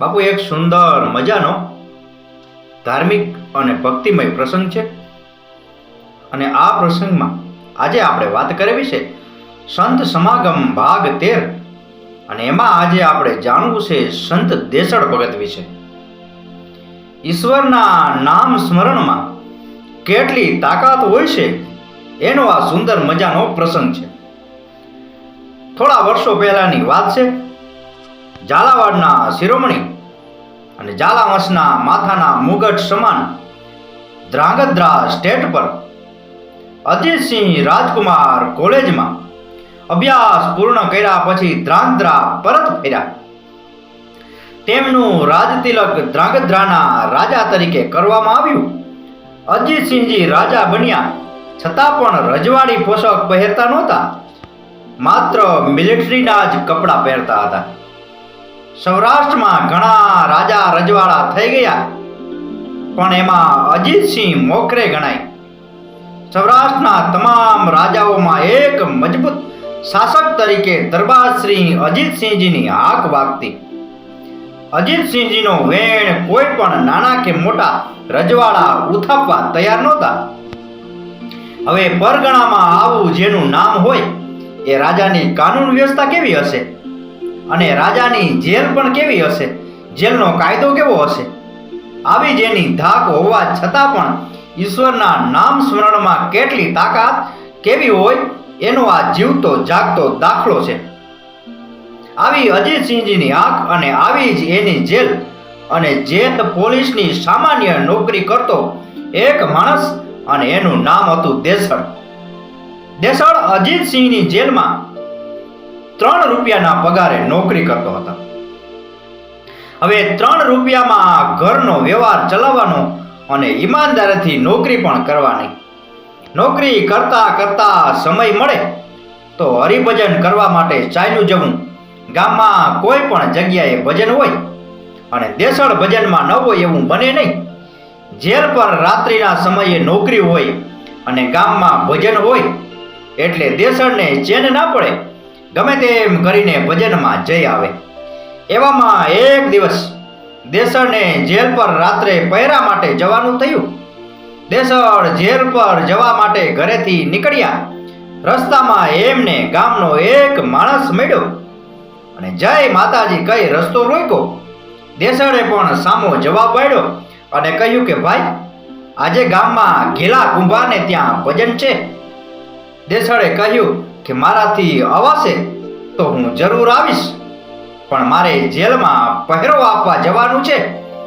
બાપુ, એક સુંદર મજાનો ધાર્મિક અને ભક્તિમય પ્રસંગ છે. અને આ પ્રસંગમાં આજે આપણે વાત કરવી છે સંત સમાગમ ભાગ તેર. અને એમાં આજે આપણે જાણવું છે સંત દેસળ ભગત વિશે. ઈશ્વરના નામ સ્મરણમાં કેટલી તાકાત હોય છે એનો આ સુંદર મજાનો પ્રસંગ છે. થોડા વર્ષો પહેલાની વાત છે. ઝાલાવાડના શિરોમણી અને ઝાલાવંશના માથાના મુગટ સમાન ધ્રાંગધ્રા સ્ટેટ પર અજીતસિંહ રાજકુમાર કોલેજમાં અભ્યાસ પૂર્ણ કર્યા પછી ધ્રાંગધ્રા પરત ફર્યા. તેમનું રાજતિલક ધ્રાંગધ્રાના રાજા તરીકે કરવામાં આવ્યું. અજીતસિંહજી રાજા બન્યા, છતાં પણ રજવાડી પોશાક પહેરતા નહોતા, માત્ર મિલિટરીના જ કપડાં પહેરતા હતા. સૌરાષ્ટ્રમાં ઘણા રાજા રજવાડા થઈ ગયા. પણ એમાં અજીતસિંહ મોખરે ગણાય. સૌરાષ્ટ્રના તમામ રાજાઓમાં એક મજબૂત શાસક તરીકે દરબાર શ્રી અજીતસિંહજીની હાક વાગતી. અજીતસિંહજીનો વેણ કોઈ પણ નાના કે મોટા રજવાડા ઉથાપવા તૈયાર નહોતા. હવે પરગણામાં આવું જેનું નામ હોય, એ રાજાની કાનૂન વ્યવસ્થા કેવી હશે? અને રાજાની જેલ પણ કેવી હશે? જેલનો કાયદો કેવો હશે? આવી જેની ધાક હોવા છતાં પણ ઈશ્વરના નામ સ્મરણમાં કેટલી તાકાત કેવી હોય એનો આ જીવતો જાગતો દાખલો છે. આવી અજીતસિંહજીની આંખ અને આવી જ એની જેલ અને જેત પોલીસની સામાન્ય નોકરી કરતો એક માણસ અને એનું નામ હતું દેસળ. દેસળ અજીતસિંહની જેલમાં ત્રણ રૂપિયાના પગારે નોકરી કરતો હતો. હવે ત્રણ રૂપિયામાં ઘરનો વ્યવહાર ચલાવવાનો અને ઈમાનદારીથી નોકરી પણ કરવાની. નોકરી કરતા કરતા સમય મળે તો હરિભજન કરવા માટે ચાલ્યું જવું. ગામમાં કોઈ પણ જગ્યાએ ભજન હોય અને દેસળ ભજનમાં ન હોય એવું બને નહીં. જેલ પર રાત્રિના સમયે નોકરી હોય અને ગામમાં ભજન હોય એટલે દેસળને ચેન ના પડે. ગમે તેમ કરીને ભજનમાં જઈ આવે. એવામાં એક દિવસ દેસળને જેલ પર રાત્રે પહેરા માટે જવાનું થયું. દેસળ જેલ પર જવા માટે ઘરેથી નીકળ્યા. રસ્તામાં એમને ગામનો એક માણસ મળ્યો અને જય માતાજી કઈ રસ્તો રોક્યો. દેસરે પણ સામો જવાબ પાડ્યો અને કહ્યું કે, ભાઈ, આજે ગામમાં ઘેલા કુંભારને ત્યાં ભજન છે. દેસરે કહ્યું કે મારાથી અવાશે તો હું જરૂર આવીશ. પણ મારે જેલમાં પહેરો આપવા જવાનું છે.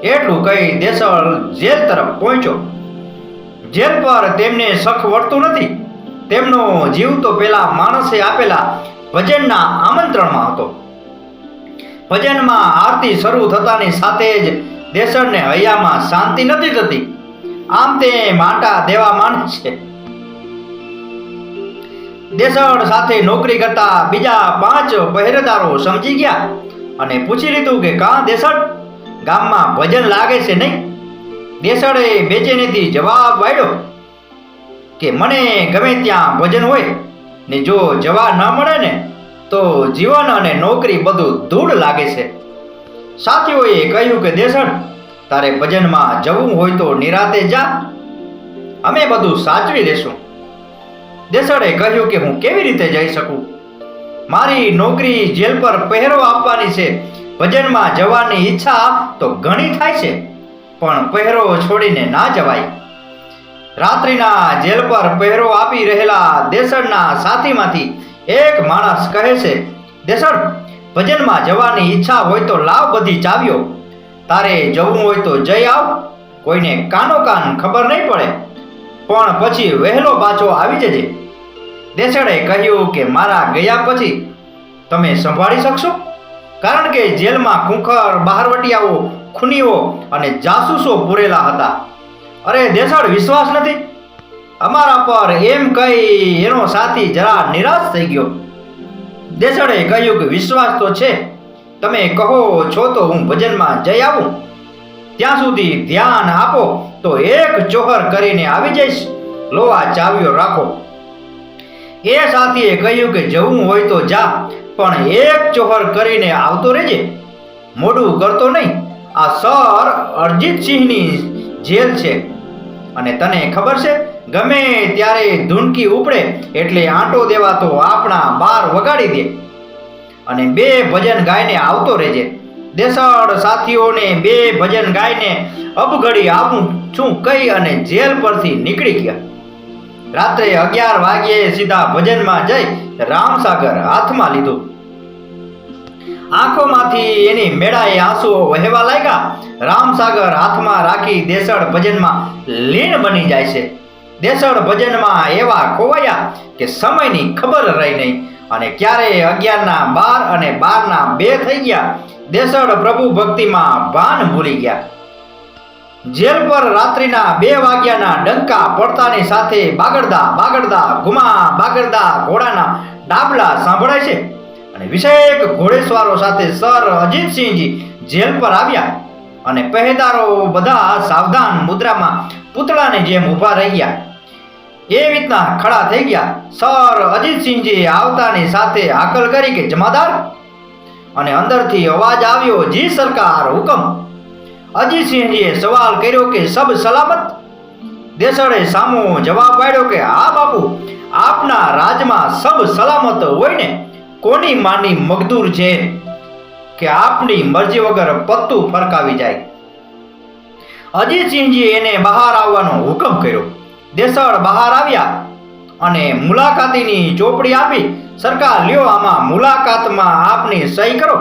એટલું કહી દેસળ જેલ તરફ પહોંચ્યો. જેલ પર તેમને શખ વળતું નથી. તેમનો જીવ તો પેલા માણસે આપેલા ભજનના આમંત્રણમાં હતો. ભજનમાં આરતી શરૂ થતાની સાથે જ દેસળને હૈયામાં શાંતિ નથી થતી. આમ તે માટા દેવા માને છે. દેસળ સાથે નોકરી કરતા બીજા પાંચ પહેરેદારો સમજી ગયા અને પૂછી લીધું કે, કાં દેસણ? ગામમાં ભજન લાગે છે નહીં? દેસળે બેચેનીથી જવાબ વાળ્યો કે, મને ગમે ત્યાં ભજન હોય ને જો જવા ન મળે ને, તો જીવન અને નોકરી બધું ધૂળ લાગે છે. સાથીઓએ કહ્યું કે, દેસણ, તારે ભજનમાં જવું હોય તો નિરાતે જા. અમે બધું સાચવી લેશું. દેસળે કહ્યું કે હું કેવી રીતે જઈ શકું? મારી નોકરી જેલ પર પહેરો આપવાની છે. ભજનમાં જવાની ઈચ્છા તો ઘણી થાય છે, પણ પહેરો છોડીને ના જવાય. રાત્રિના જેલ પર પહેરો આપી રહેલા દેસડના સાથીમાંથી એક માણસ કહે છે, દેસડ, ભજનમાં જવાની ઈચ્છા હોય તો લાવ બધી ચાવ્યો તારે જવું હોય તો જઈ આવ. કોઈને કાનો કાન ખબર નહીં પડે. પણ પછી વહેલો પાછો આવી જજે. દેસળે કહ્યું કે મારા ગયા પછી તમે સંભાળી શકશો? કારણ કે જેલમાં કુંખર બહારવટિયાઓ, ખૂનીઓ અને જાસૂસો પૂરેલા હતા. અરે દેસળ, વિશ્વાસ નથી? અમારા પર એમ કહી એનો સાથી જરા નિરાશ થઈ ગયો. દેસળે કહ્યું કે વિશ્વાસ તો છે. તમે કહો છો તો હું ભજનમાં જઈ આવું. ત્યાં સુધી ધ્યાન આપો. તો એક ચોહર કરીને આવી જઈશ. લો, આ ચાવ્યો રાખો. એ સાથીએ કહ્યું કે જવું હોય તો જા, પણ એક ચોહર કરીને આવતો રહેજે. મોડું કરતો નહીં. આ સર અરજીતસિંહની જેલ છે. અને તને ખબર છે, ગમે ત્યારે ધૂનકી ઉપડે એટલે આંટો દેવા તો આપણા બાર વગાડી દે. અને બે ભજન ગાઈને આવતો રહેજે. દેસડ સાથીઓને બે ભજન ગાઈને અબઘડી આવું છું કહી અને જેલ પરથી નીકળી ગયા. રાત્રે અગિયાર વાગ્યે સીધા ભજનમાં જઈ રામસાગર હાથમાં લીધું. આંખોમાંથી એની મેળાએ આંસુઓ વહેવા લાગ્યા. રામસાગર હાથમાં રાખી દેસડ ભજનમાં લીન બની જાય છે. દેસડ ભજનમાં એવા ખોવાયા કે સમયની ખબર રહી નહીં અને ક્યારે અગિયારના બાર અને બારના બે થઈ ગયા. દેસડ પ્રભુ ભક્તિમાં ભાન ભૂલી ગયા. જેલ પર રાત્રિના બે વાગ્યાના ડંકા પડતાની સાથે બાગડદા બાગડદા, ગુમા, બાગડદા ઘોડાના ડાબલા સાંભળાય છે. અને વિષયક ઘોડેસવારો સાથે સર અજીતસિંહજી જેલ પર આવ્યા. અને પહેરેદારો બધા સાવધાન મુદ્રામાં પૂતળાની જેમ ઊભા રહી ગયા. એ રીતના ખડા થઈ ગયા. સર અજીતસિંહજી આવતાની સાથે હાકલ કરી કે, જમાદાર અને અંદરથી અવાજ આવ્યો, જી સરકાર, હુકમ. અજીતસિંહજીએ સવાલ કર્યો કે, સબ સલામત? દેસળે સામો જવાબ પાડ્યો કે, હા, બાપુ, આપના રાજમાં સબ સલામત હોય ને, કોની માની મગદૂર છે કે આપની મરજી વગર પત્તું ફરકાવી જાય? અજીતસિંહજી એને બહાર આવવાનો હુકમ કર્યો. દેસળ બહાર આવ્યા. અને મુલાકાતીની ચોપડી આપી સરકાર લ્યો આમાં મુલાકાતમાં આપની સહી કરો.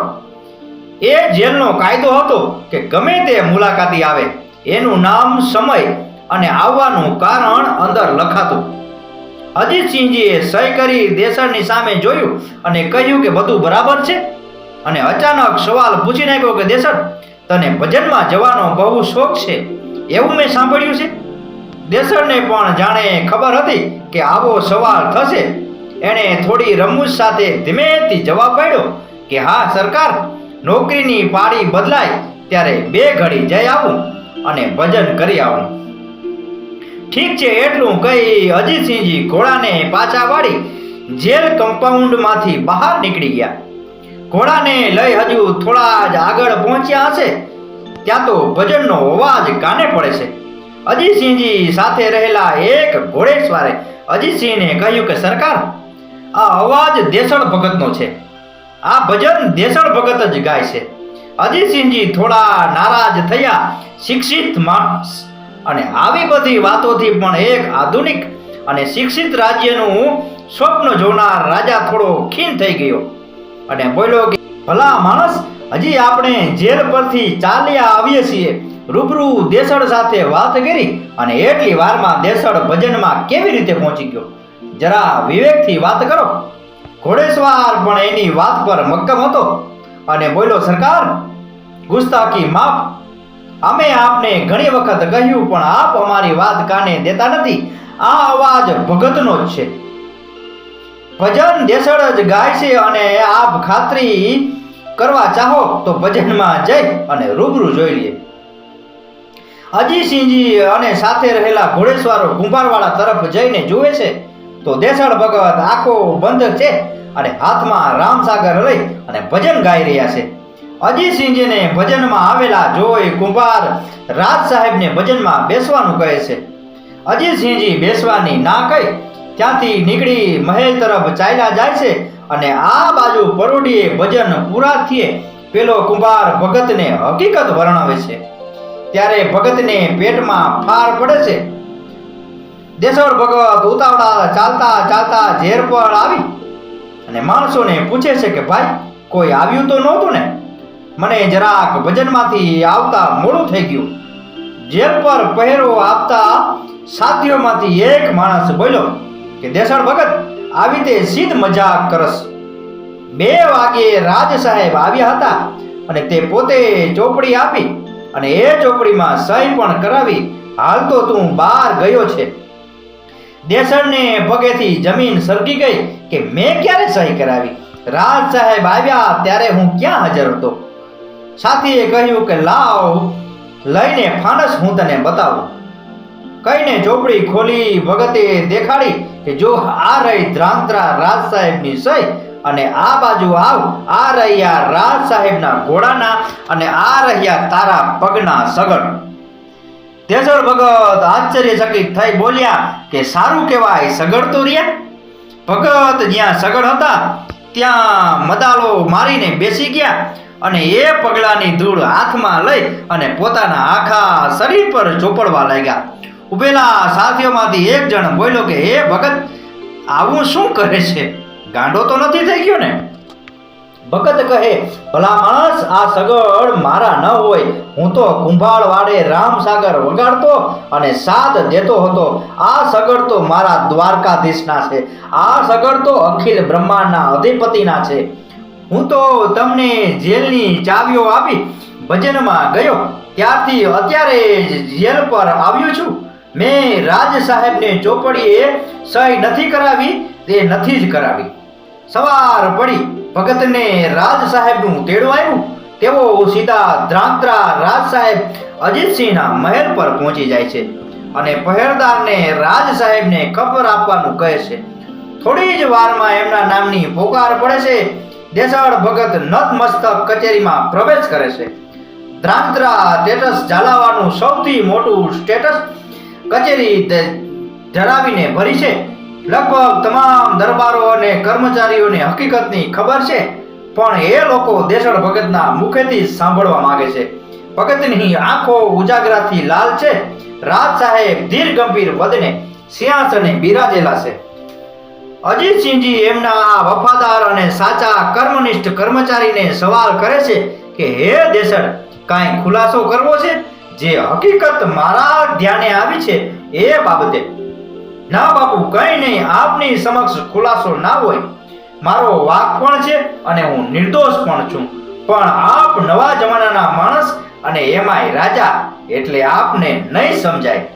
એ જેલનો કાયદો હતો કે ગમે તે મુલાકાતી આવે, એનું નામ સમય અને આવવાનું કારણ અંદર લખાતું. અજીતસિંહજીએ સહી કરી દેસરની સામે જોયું અને કહ્યું કે બધું બરાબર છે. અને અચાનક સવાલ પૂછી નાખ્યો કે દેસર તને ભજનમાં જવાનો બહુ શોખ છે? એવું મેં સાંભળ્યું છે? દેસરને પણ જાણે ખબર હતી કે આવો સવાલ થશે. એણે થોડી રમૂજ સાથે ધીમેથી જવાબ પાડ્યો કે હા, સરકાર, નોકરીની પાળી બદલાય ત્યારે બે ઘડી જઈ આવું અને ભજન કરી આવું. ઠીક છે, એટલું કહી અજીતસિંહજી ઘોડાને પાછા વાળી જેલ કમ્પાઉન્ડમાંથી બહાર નીકળી ગયા. ઘોડાને લઈ હજુ થોડા જ આગળ પહોંચ્યા હશે. ત્યાં તો ભજનનો અવાજ કાને પડે છે? અજીતસિંહજી સાથે રહેલા એક ઘોડેસવારે અજીતસિંહને કહ્યું કે, સરકાર, આ અવાજ દેસળ ભગતનો છે. આ ભજન દેસળ ભગત જ ગાય છે. અજીતસિંહજી થોડા નારાજ થયા, શિક્ષિત માણસ. અને આવી બધી વાતોથી પણ એક આધુનિક અને શિક્ષિત રાજ્યનું સ્વપ્ન જોનાર રાજા થોડો ખીન થઈ ગયો. અને બોલ્યો કે, ભલા માણસ, હજી આપણે જેલ પરથી ચાલ્યા આવીએ છીએ. રૂબરૂ દેસડ સાથે વાત કરી અને એટલી વારમાં દેસડ ભજનમાં કેવી રીતે પહોંચી ગયો? જરા વિવેકથી વાત કરો. ઘોડેસવાર પણ એની વાત પર મક્કમ હતો અને બોલ્યો, સરકાર ગુસ્તાકી માફ. અમે આપને ઘણી વખત કહ્યું, પણ આપ અમારી વાત કાને દેતા નથી. આ અવાજ ભગતનો જ છે. ભજન દેસળ જ ગાય છે અને આપ ખાતરી કરવા ચાહો તો ભજનમાં જઈ અને રૂબરૂ જોઈ લઈએ અજીતસિંહજી અને સાથે રહેલા ઘોડેસવારો કુંભારવાળા તરફ જઈને જુએ છે, તો દેસળ ભગત આખો બંધ છે અને હાથમાં રામસાગર લઈ અને ભજન ગાઈ રહ્યા છે. અજીસિંહજીને ભજનમાં આવેલા જોઈ કુંભાર રાજ સાહેબને ભજનમાં બેસવાનું કહે છે. અજીતસિંહજી બેસવાની ના કહી ત્યાંથી નીકળી મહેલ તરફ ચાલ્યા જાય છે અને આ બાજુ પરોડીએ ભજન પૂરા થયે પેલો કુંભાર ભગતને હકીકત વર્ણવે છે. ત્યારે ભગતને પેટમાં ફાર પડે છે. દેસોર ભગત ઉતાવળા ચાલતા ચાલતા ઝેર પર આવી અને માણસોને પૂછે છે કે, ભાઈ, કોઈ આવ્યું તો નહોતું ને? મને જરાક ભજનમાંથી આવતા મોડું થઈ ગયું. ઝેર પર પહેરો આપતા સાથીઓમાંથી એક માણસ બોલ્યો કે દેસળ ભગત, આવી તે સીધ મજાક કરસ. બે વાગે રાજ સાહેબ આવ્યા હતા અને તે પોતે ચોપડી આપી અને એ ચોપડીમાં સહી પણ કરાવી, હાલ તો તું બહાર ગયો છે. દેસણને પગેથી જમીન સરકી ગઈ કે મેં ક્યારે સહી કરાવી? રાજ સાહેબ આવ્યા ત્યારે હું ક્યાં હાજર હતો? સાથીએ કહ્યું કે લાવ, લઈને ફાનસ હું તને બતાવું. કહીને ચોપડી ખોલી વગતે દેખાડી કે જો આ રહી ધ્રાંતરા રાજ સાહેબની સહી અને આ બાજુ આવ. આ રહ્યા રાજ સાહેબના ઘોડાના અને આ રહ્યા તારા પગના સગડ તેસર ભગત આશ્ચર્યચકિત થઈ બોલ્યા કે સારું કહેવાય સગડ તો રહ્યા? ભગત જ્યાં સગડ હતા, ત્યાં મદાલો મારીને બેસી ગયા અને એ પગલાની ધૂળ હાથમાં લઈ અને પોતાના આખા શરીર પર ચોપડવા લાગ્યા. ઉભેલા સાથીઓમાંથી એક જણ બોલ્યો કે, હે ભગત, આવું શું કરે છે? ગાંડો તો નથી થઈ ગયો ને? ભગત કહે, ભલા માણસ, આ સગળ મારા ન હોય. હું તો કુંભાળ વાડે રામસાગર વગાડતો અને સાદ દેતો હતો. આ સગળ તો મારા દ્વારકાધીશના છે. આ સગળ તો અખિલ બ્રહ્માંડના અધિપતિના છે. હું તો તમને જેલની ચાવીઓ આપી ભજનમાં ગયો. ત્યારથી અત્યારે જ જેલ પર આવ્યો છું. મેં રાજ સાહેબને ચોપડીએ સહી નથી કરાવી, તે નથી જ કરાવી. સવાર પડી ભગતને રાજ સાહેબનું તેડું આવ્યું. તેઓ સીધા દ્રાંત્રા રાજ સાહેબ અજીતસિંહના મહેલ પર પહોંચી જાય છે અને પહેરદારને રાજ સાહેબને ખબર આપવાનું કહે છે. થોડી જ વારમાં એમના નામની પોકાર પડે છે. દેસાળ ભગત નતમસ્તક કચેરીમાં પ્રવેશ કરે છે. દ્રાંત્રા સ્ટેટસ ઝાલાવાનું સૌથી મોટું સ્ટેટસ કચેરી ધરાવીને ભરી છે. લગભગ તમામ દરબારો અને કર્મચારીઓને હકીકતની ખબર છે, પણ એ લોકો દેશળ ભગતના મુખેથી સાંભળવા માંગે છે. ભગતની આંખો ઉજાગરાથી લાલ છે, રાજ સાહેબ ધીર ગંભીર વદને સિંહાસને બિરાજેલા છે. અજીતસિંહજી એમના આ વફાદાર અને સાચા કર્મનિષ્ઠ કર્મચારીને સવાલ કરે છે કે, હે દેશળ, કાંઈ ખુલાસો કરવો છે? જે હકીકત મારા ધ્યાને આવી છે એ બાબતે. ના બાપુ, કંઈ નહીં, આપની સમક્ષ ખુલાસો ના હોય. મારો વાક પણ છે અને હું નિર્દોષ પણ છું. પણ આપ નવા જમાનાના માણસ અને એમાંય રાજા એટલે આપને નહીં સમજાય.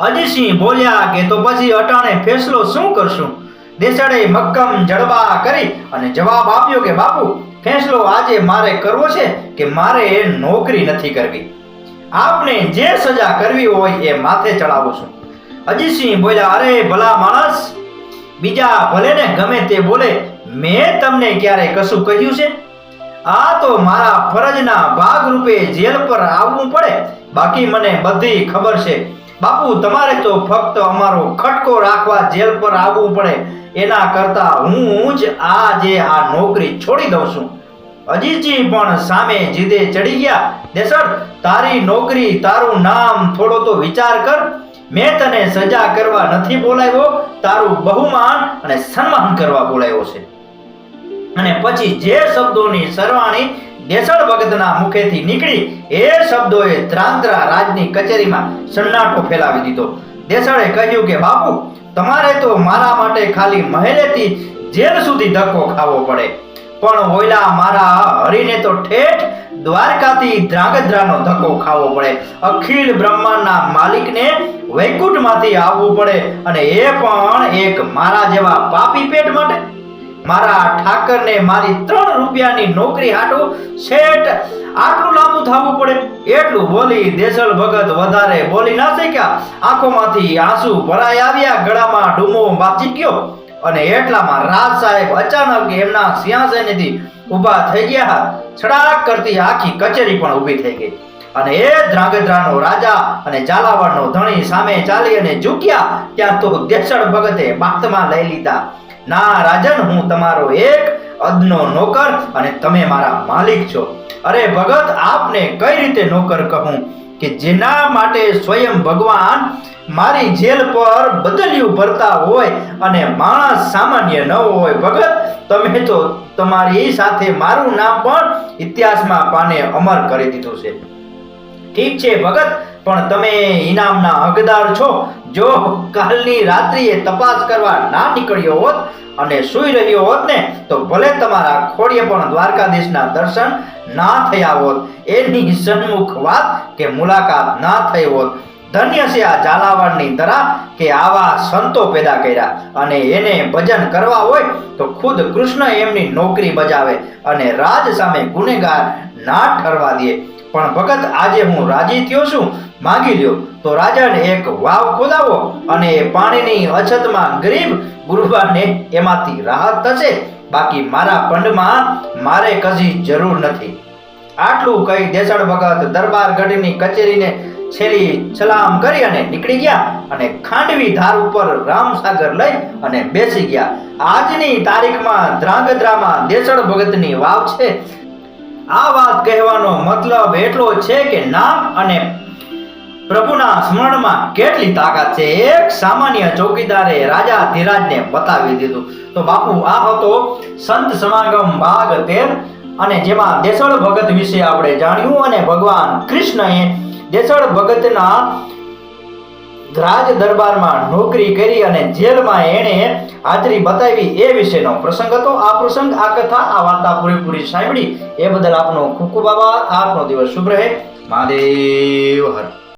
અજીતસિંહ બોલ્યા કે તો પછી અટાણે ફેસલો શું કરશું? દેસાડે મક્કમ જડબા કરી અને જવાબ આપ્યો કે, બાપુ, ફેસલો આજે મારે કરવો છે કે મારે એ નોકરી નથી કરવી? આપને જે સજા કરવી હોય એ માથે ચડાવું છું. અજીતસિંહ બોલ્યા, અરે ભલા માણસ, બીજા ભલે ને ગમે તે બોલે, મેં તમને ક્યારે કશું કહ્યું છે? આ તો મારા ફરજના ભાગરૂપે જેલ પર આવવું પડે. બાકી મને બધી ખબર છે. બાપુ, તમારે તો ફક્ત અમારો ખટકો રાખવા જેલ પર આવવું પડે. એના કરતા હું જ આ જે આ નોકરી છોડી દઉં છું. અજીતજી પણ સામે જીદે ચડી ગયા. દેસર તારી નોકરી તારું નામ થોડો તો વિચાર કર. મેં તને સજા કરવા નથી બોલાવ્યો, તારું બહુમાન અને સન્માન કરવા બોલાવ્યો છે. અને પછી જે શબ્દોની સરવાણી દેસળ ભગતના મુખેથી નીકળી, એ શબ્દોએ ત્રાંત્રા રાજની કચેરીમાં સન્નાટો ફેલાવી દીધો. દેસળે કહ્યું કે, બાપુ, તમારે તો મારા માટે ખાલી મહેલેથી જેલ સુધી ધક્કો ખાવો પડે. પણ ઓયલા મારા હરીને તો ઠેઠ દ્વારકાથી ધ્રાંગધ્રાનો ધક્કો ખાવો પડે. અખિલ બ્રહ્માંડના માલિકને વૈકુંઠમાંથી આવવું પડે અને એ પણ એક મારા જેવા પાપી પેટ માટે. મારા ઠાકરને મારી ત્રણ રૂપિયાની નોકરી હાટું શેઠ આટલું લાંબુ થવું પડે. એટલું બોલી દેસલ ભગત વધારે બોલી ના શક્યા. આંખોમાંથી આંસુ ભરાઈ આવ્યા, ગળામાં ડૂમો બાચી ગયો. અને એટલામાં રાજ સાહેબ અચાનક એમના સિંહાસનેથી ઊભા થઈ ગયા છડાક કરતી આખી કચેરી પણ ઊભી થઈ ગઈ. અને એ ધ્રાંગધ્રાનો રાજા અને ઝાલાવાડનો ધણી સામે ચાલી અને ઝૂક્યા. ત્યાં તો દેસળ ભગતે બાતમાં લઈ લીધા. ના રાજન, હું તમારો એક અદનો નોકર અને તમે મારા માલિક છો. અરે ભગત, આપને કઈ રીતે નોકર કહું? કે જેના માટે સ્વયં ભગવાન મારી જેલ પર બદલ્યું ભરતા હોય અને માણસ સામાન્ય ન હોય. ભગત, તમે તો તમારી સાથે મારું નામ પણ ઇતિહાસમાં પાને અમર કરી દીધું છે. ઠીક છે ભગત, પણ તમે ઇનામના હકદાર છો. જો કાલની રાત્રિએ તપાસ કરવા ના નીકળ્યો હોત અને સૂઈ રહ્યો હોત ને, તો ભલે તમારા ખોડિયે પણ દ્વારકાધીશના દર્શન ના થયા હોત. એની સન્મુખ વાત કે મુલાકાત ના થઈ હોત. ધન્ય છે આ ઝાલાવાડની ધરા કે આવા સંતો પેદા કર્યા અને એને ભજન કરવા હોય તો ખુદ કૃષ્ણ એમની નોકરી બજાવે અને રાજ સામે ગુનેગાર ના ઠરવા દે. પણ ભગત આજે હું રાજી થયો છું, માગી લ્યો. તો રાજાને એક વાવ ખોદાવો અને પાણીની અછતમાં ગરીબ ગુરુબાને એમાંથી રાહત થશે. બાકી મારા પંડમાં મારે કશી જરૂર નથી. આટલું કહી દેસડ ભગત દરબાર ગઢની કચેરીને છેલ્લી છલામ કરી અને નીકળી ગયા અને ખાંડવી ધાર ઉપર રામસાગર લઈ અને બેસી ગયા. આજની તારીખમાં ધ્રાંગધ્રામાં દેસડ ભગતની વાવ છે. આ વાત કહેવાનો મતલબ એટલો છે કે નામ અને પ્રભુના સ્મરણમાં કેટલી તાકાત છે? એક સામાન્ય ચોકીદારે રાજા ધીરાજને બતાવી દીધું. તો બાપુ, આ હતો સંત સમાગમ ભાગ તેર અને જેમાં દેસળ ભગત વિશે આપણે જાણ્યું અને ભગવાન કૃષ્ણએ દેસળ ભગતના રાજ દરબારમાં નોકરી કરી અને જેલમાં એણે હાજરી બતાવી એ વિશેનો પ્રસંગ હતો. આ પ્રસંગ, આ કથા, આ વાર્તા પૂરેપૂરી સાંભળી. એ બદલ આપનો ખૂબ ખૂબ આભાર. આપનો દિવસ શુભ રહે. મહાદેવ હર.